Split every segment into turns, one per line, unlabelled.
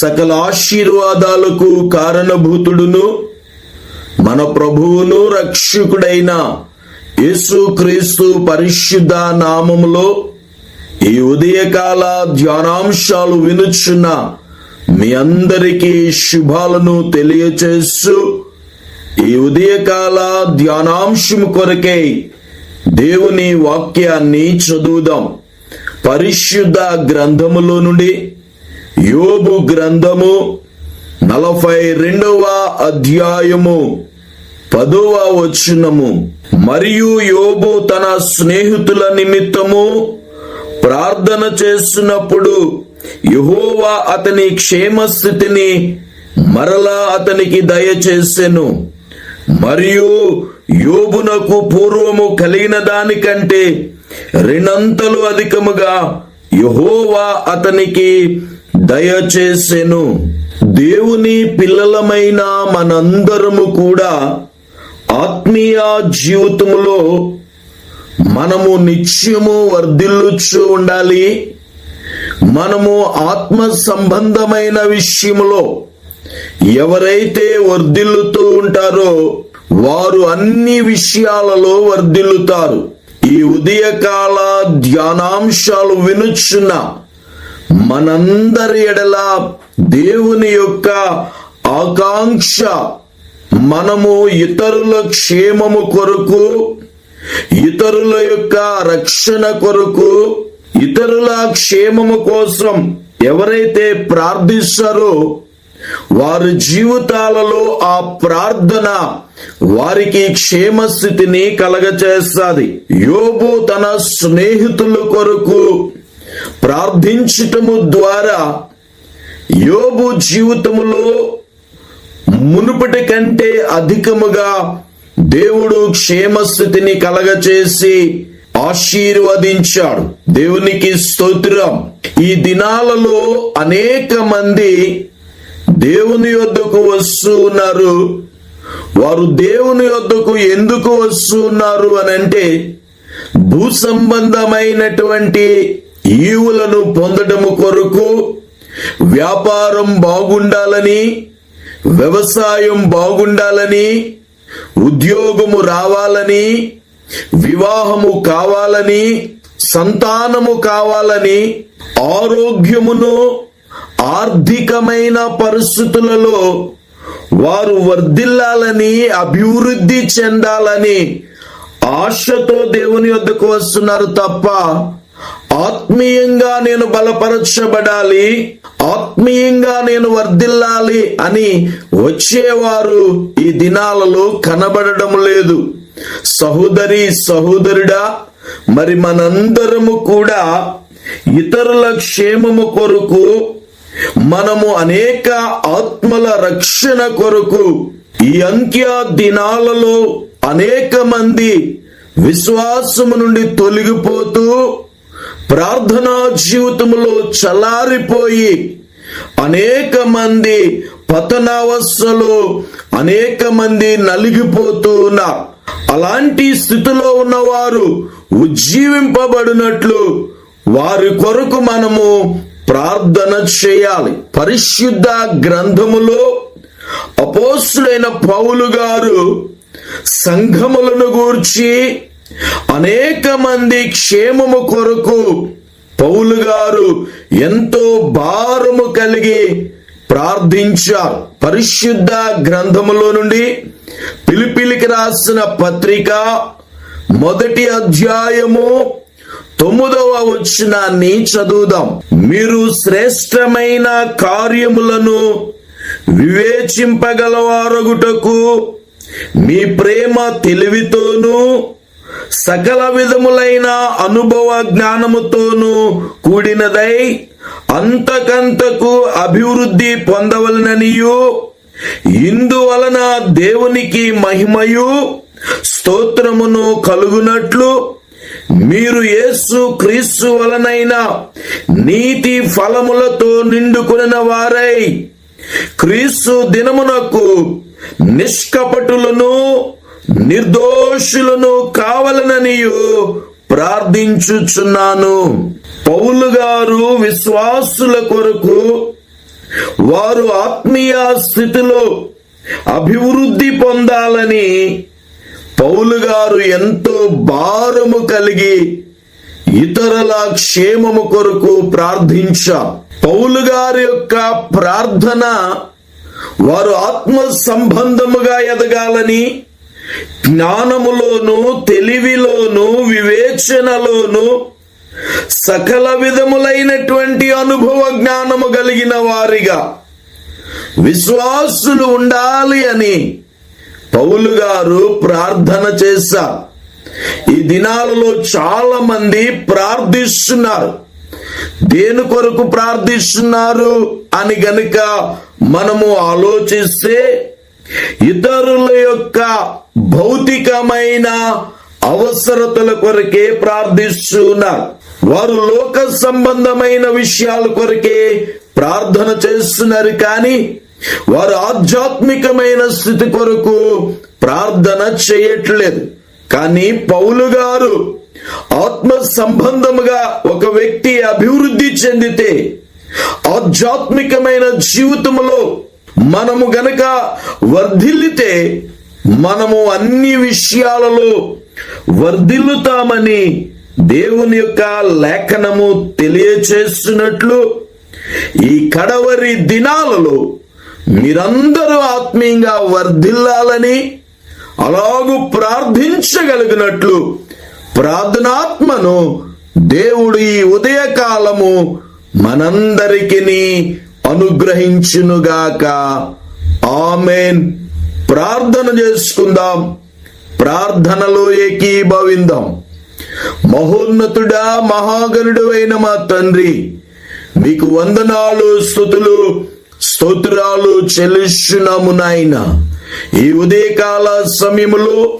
సకల ఆశీర్వాదాలకు కారణభూతుడును మన ప్రభువును రక్షకుడైన యేసుక్రీస్తు పరిశుద్ధ నామములో ఈ ఉదయకాల ధ్యానాంశాలు వినుచున్న మీ అందరికీ శుభాలను తెలియచేస్తూ ఈ ఉదయకాల ధ్యానాంశం కొరకై దేవుని వాక్యాన్ని చదువుదాం. పరిశుద్ధ గ్రంథములో నుండి యోబు గ్రంథము నలభై రెండవ అధ్యాయము పదవ వచనము. మరియు యోబు తన స్నేహితుల నిమిత్తము ప్రార్థన చేస్తున్నప్పుడు యహోవా అతని క్షేమస్థితిని మరలా అతనికి దయచేసెను. మరియు యోబునకు పూర్వము కలిగిన దానికంటే రెండంతలు అధికముగా యహోవా అతనికి దయచేసెను. దేవుని పిల్లలమైన మనందరము కూడా ఆత్మీయ జీవితములో మనము నిత్యము వర్ధిల్లుచు ఉండాలి. మనము ఆత్మ సంబంధమైన విషయములో ఎవరైతే వర్ధిల్లుతూ ఉంటారో వారు అన్ని విషయాలలో వర్ధిల్లుతారు. ఈ ఉదయకాల ధ్యానాంశాలు వినుచున్న మనందరి ఎడల దేవుని యొక్క ఆకాంక్ష మనము ఇతరుల క్షేమము కొరకు ఇతరుల యొక్క రక్షణ కొరకు ఇతరుల క్షేమము కోసం ఎవరైతే ప్రార్థిస్తారో వారి జీవితాలలో ఆ ప్రార్థన వారికి క్షేమస్థితిని కలగచేస్తుంది. యోబు తన స్నేహితుల కొరకు ప్రార్థించటము ద్వారా యోబు జీవితములో మునుపటి కంటే అధికముగా దేవుడు క్షేమస్థితిని కలగచేసి ఆశీర్వదించాడు. దేవునికి స్తోత్రం. ఈ దినాలలో అనేక మంది దేవుని యొద్దకు వస్తూ ఉన్నారు. వారు దేవుని యొద్దకు ఎందుకు వస్తూ ఉన్నారు అని అంటే భూ సంబంధమైనటువంటి ఈవులను పొందడము కొరకు వ్యాపారం బాగుండాలని వ్యవసాయం బాగుండాలని ఉద్యోగము రావాలని వివాహము కావాలని సంతానము కావాలని ఆరోగ్యమును ఆర్థికమైన పరిస్థితులలో వారు వర్ధిల్లాలని అభివృద్ధి చెందాలని ఆశతో దేవుని వద్దకు వస్తున్నారు తప్ప ఆత్మీయంగా నేను బలపరచబడాలి ఆత్మీయంగా నేను వర్ధిల్లాలి అని వచ్చేవారు ఈ దినాలలో కనబడడం లేదు. సహోదరి సహోదరుడా మరి మనందరము కూడా ఇతరుల క్షేమము కొరకు మనము అనేక ఆత్మల రక్షణ కొరకు ఈ అంత్య దినాలలో అనేక మంది విశ్వాసము నుండి తొలగిపోతూ ప్రార్థనా జీవితంలో చల్లారిపోయి అనేక మంది పతనావస్థలో అనేక మంది నలిగిపోతూ ఉన్నారు అలాంటి స్థితిలో ఉన్నవారు ఉజ్జీవింపబడినట్లు వారి కొరకు మనము ప్రార్థన చేయాలి. పరిశుద్ధ గ్రంథములో అపోస్తుడైన పౌలు గారు సంఘములను గూర్చి అనేక మంది క్షేమము కొరకు పౌలు గారు ఎంతో భారము కలిగి ప్రార్థించారు. పరిశుద్ధ గ్రంథములో నుండి పిలిపిలికి రాసిన పత్రిక మొదటి అధ్యాయము తొమ్మిదవ వచనాన్ని చదువుదాం. మీరు శ్రేష్టమైన కార్యములను వివేచింపగలవారగుటకు మీ ప్రేమ తెలివితోనూ సకల విధములైన అనుభవ జ్ఞానముతోనూ కూడినదై అంతకంతకు అభివృద్ధి పొందవలననియు. ఇందువలన దేవునికి మహిమయు. స్తోత్రమును కలుగునట్లు మీరు యేసు క్రీస్తు వలనైన నీతి ఫలములతో నిండుకున్న వారై క్రీస్తు దినమునకు నిష్కపటులను నిర్దోషులను కావలననియు ప్రార్థించుచున్నాను. పౌలు గారు విశ్వాసుల కొరకు వారు ఆత్మీయ స్థితిలో అభివృద్ధి పొందాలని పౌలు గారు ఎంతో భారము కలిగి ఇతరుల క్షేమము కొరకు ప్రార్థించ. పౌలు గారి యొక్క ప్రార్థన వారు ఆత్మ సంబంధముగా ఎదగాలని జ్ఞానములోను తెలివిలోను వివేచనలోను సకల విధములైనటువంటి అనుభవ జ్ఞానము కలిగిన వారిగా విశ్వాసులు ఉండాలి అని పౌలు గారు ప్రార్థన చేశారు ఈ దినాలలో చాలా మంది ప్రార్థిస్తున్నారు. దేని కొరకు ప్రార్థిస్తున్నారు అని గనుక మనము ఆలోచిస్తే ఇతరుల యొక్క భౌతికమైన అవసరతల కొరకే ప్రార్థిస్తున్నారు. వారు లోక సంబంధమైన విషయాల కొరకే ప్రార్థన చేస్తున్నారు కానీ వారు ఆధ్యాత్మికమైన స్థితి కొరకు ప్రార్థన చేయట్లేదు. కానీ పౌలు గారు ఆత్మ సంబంధముగా ఒక వ్యక్తి అభివృద్ధి చెందితే ఆధ్యాత్మికమైన జీవితంలో మనము గనక వర్ధిల్లితే మనము అన్ని విషయాలలో వర్ధిల్లుతామని దేవుని యొక్క లేఖనము తెలియచేస్తున్నట్లు ఈ కడవరి దినాలలో మీరందరూ ఆత్మీయంగా వర్ధిల్లాలని అలాగూ ప్రార్థించగలిగినట్లు ప్రార్థనాత్మను దేవుడు ఈ ఉదయకాలము మనందరికీ అనుగ్రహించునుగాక. ఆమెన్. ప్రార్థన చేసుకుందాం. ప్రార్థనలో ఏకీభవిందాం. మహోన్నతుడా మహాగనుడు అయిన మా తండ్రి మీకు వందనాలు స్థుతులు స్తోత్రాలు చెల్లిస్తున్నాము నాయన. ఈ ఉదయకాల సమయములో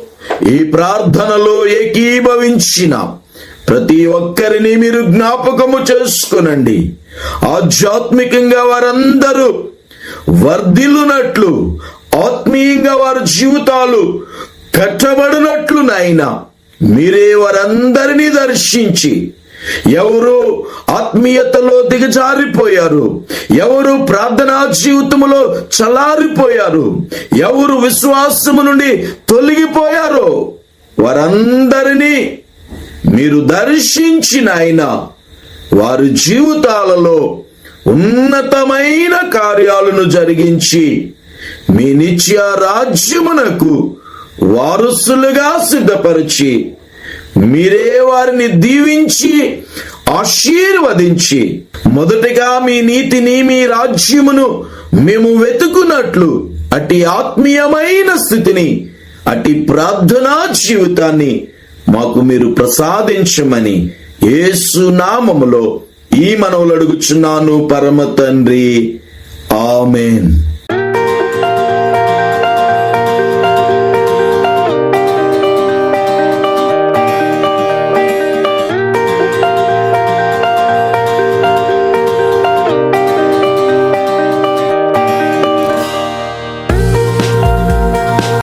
ఈ ప్రార్థనలో ఏకీభవించినాం. ప్రతి ఒక్కరిని మీరు జ్ఞాపకము చేసుకునండి. ఆధ్యాత్మికంగా వారందరూ వర్ధిల్లునట్లు ఆత్మీయంగా వారి జీవితాలు కట్టబడినట్లు నాయన మీరే వారందరినీ దర్శించి ఎవరు ఆత్మీయతలో దిగజారిపోయారు ఎవరు ప్రార్థనా జీవితంలో చలారిపోయారు ఎవరు విశ్వాసము నుండి తొలగిపోయారో వారందరినీ మీరు దర్శించిన ఆయన వారి జీవితాలలో ఉన్నతమైన కార్యాలను జరిగించి మీ నిత్య రాజ్యమునకు వారసులుగా సిద్ధపరిచి మీరే వారిని దీవించి ఆశీర్వదించి మొదటగా మీ నీతిని మీ రాజ్యమును మేము వెతుకున్నట్లు అట్టి ఆత్మీయమైన స్థితిని అట్టి ప్రార్థనా జీవితాన్ని మాకు మీరు ప్రసాదించమని యేసు నామములో ఈ మనవులు అడుగుచున్నాను పరమ తండ్రి. ఆమెన్.